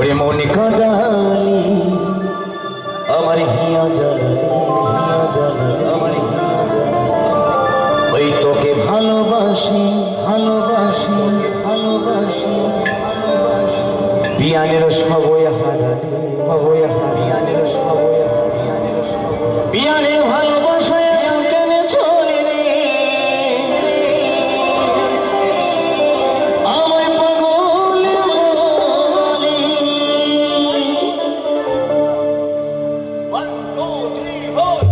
ওরে মনে কাদালি আমার হিয়া জ্বালালি হিয়া জ্বালালি আমার হিয়া জ্বালালি ওই তোকে ভালোবাসি ভালোবাসি ভালোবাসি ভালোবাসি। পিয়ানের সবই হারালি, সবই পিয়ানের ভালোবাসায় two, three, four.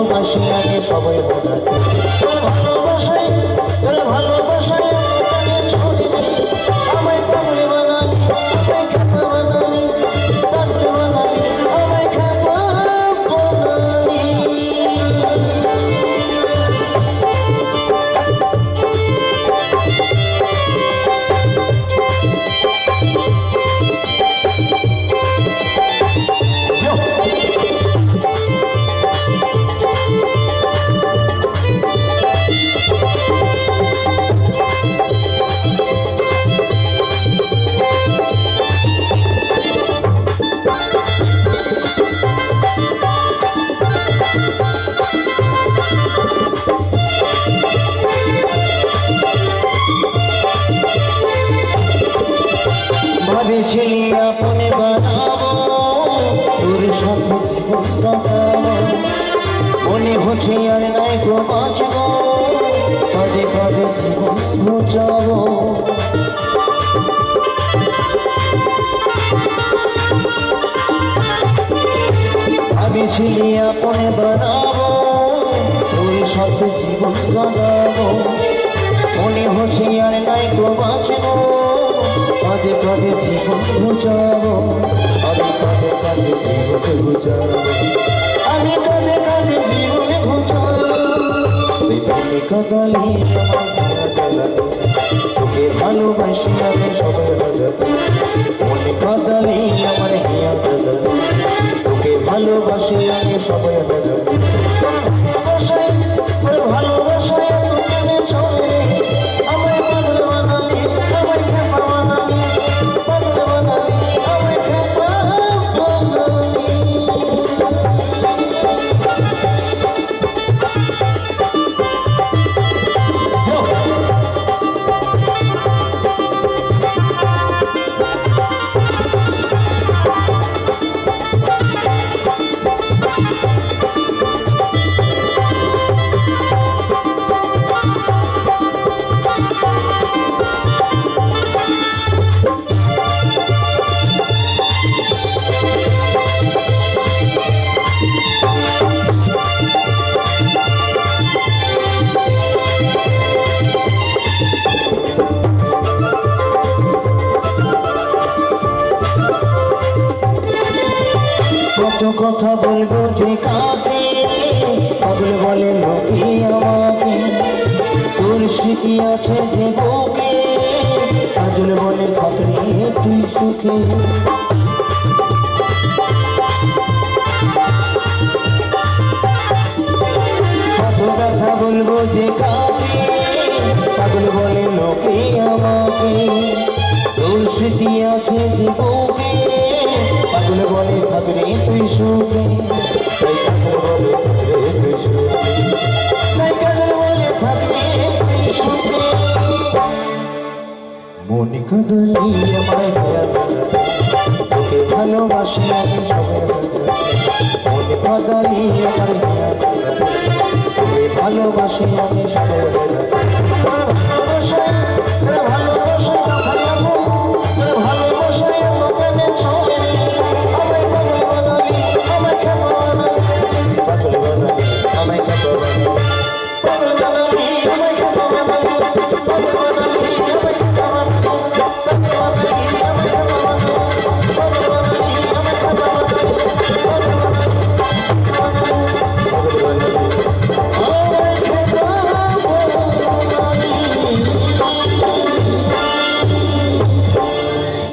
ভালোবাসি আগে সবাই হারালি ভাবেছিলি আপনে বানাবো তোর সাথে জীবন কাটাবো। মনে হচ্ছে আর নাই গো বাঁচবো। কাঁদে কাঁদে জীবন ঘুচাবো ভাবেছিলি আপনে বানাবো তোর সাথে জীবন কাটাবো। মনে হচ্ছে আর নাই গো বাঁচবো। কাঁদে জীবন ঘুচাবো আমি কাঁদে কাঁদে জীবন ঘুচাবো আমি কাঁদে কাঁদে জীবন বিপদে কাদালি তোকে ভালোবাসি আমি সবাই হাজারি মনে কাদালি আমার হিয়া তোকে ভালোবাসি আমি সবাই হাজারি কত কথা বলব যে কাকে? পাগল বলে লোকে আমাকে। তোর স্মৃতি আছে যে বুকে। কাজল বলে থাকলে তুই সুখে। কত কথা বলব যে কাকে? পাগল বলে লোকে আমাকে। তোর স্মৃতি আছে যে বুকে। থাকলে তুই সুখে তাই পাগল বলে থাকলে তুই সুখে তাই পাগল বলে থাকলে তুই সুখে মনে কদলি আমায় ভয়া তোকে ভালোবাসি আমি সবাই মনে আমি সবাই